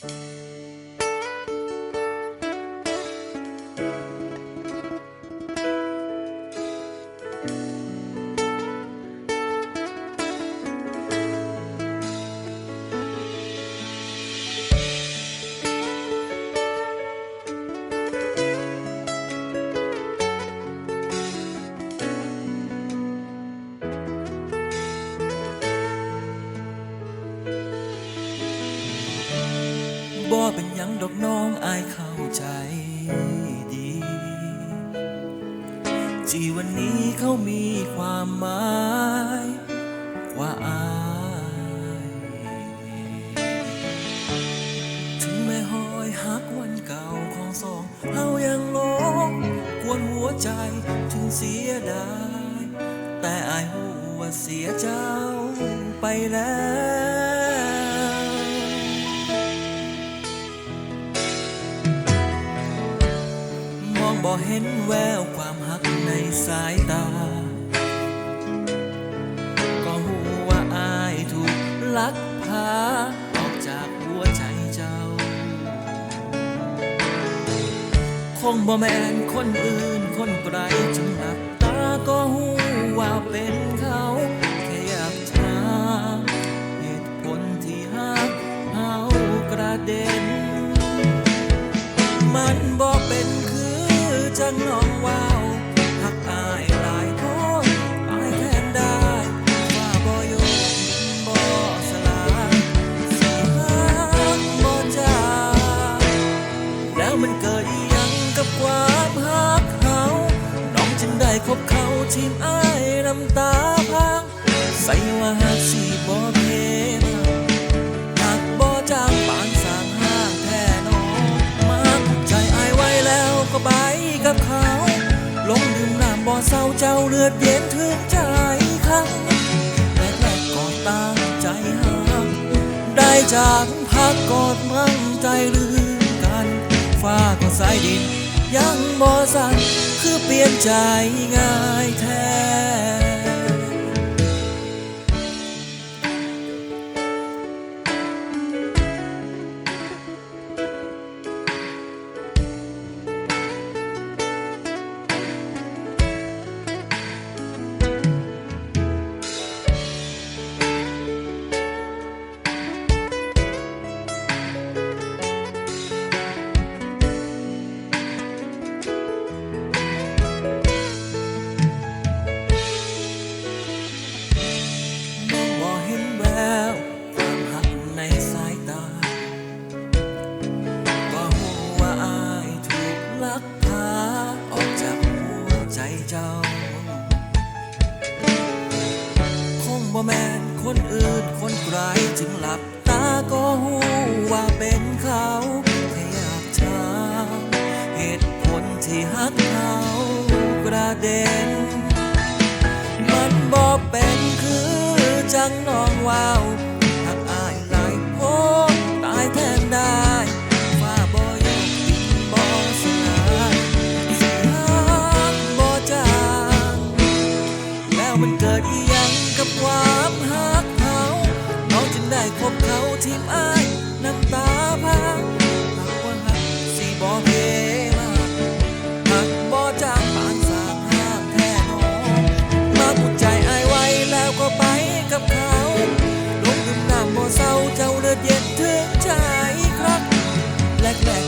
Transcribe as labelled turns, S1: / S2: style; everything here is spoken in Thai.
S1: Thank you. บ่เป็นยังดอกน้องอายเข้าใจดี ที่วันนี้เขามีความหมายกว่าอายถึงแม้หอยหักวันเก่าของสองเฮายังลงกวนหัวใจถึงเสียดาย แต่อายหูว่าเสียเจ้าไปแล้ว บ่เห็นแววความหักในสายตา ก็หูว่าอายถูกลักพาออกจากหัวใจเจ้า คงบ่แม่นคนอื่นคนไกลจนหนักตาก็หูว่าเป็นเขาแค่อยากถามเหตุผลที่หักเอากระเด็น มันบ่เป็น จังน้องว้าวหักอายหลายคนอายแทนได้ว่าบ่ยกบ่สลายสิหักบ่จางแล้วมันเกิดอีหยังกับความหักเขาน้องจึงได้คบเขาทีมอายน้ำตาพังใส่ว่าหักสิบ่ เศร้าเจ้าเลือดเย็นถึงใจเขาแรกแรกๆก็ตั้งใจหักได้จากพักกอดมั่งใจลืมกัน ฟ้าก็สายดินยังบ่สั่นคือเปลี่ยนใจง่ายแท้ายจึงหลับตาก็หูว่าเป็นเขาแค่อยากถามเหตุผลที่หักเขากระเด็น มันบอกเป็นคือจังน้องว้าวหักอายหลายโพดตายแทนได้ ลือดเย็นถึงชายครับแรก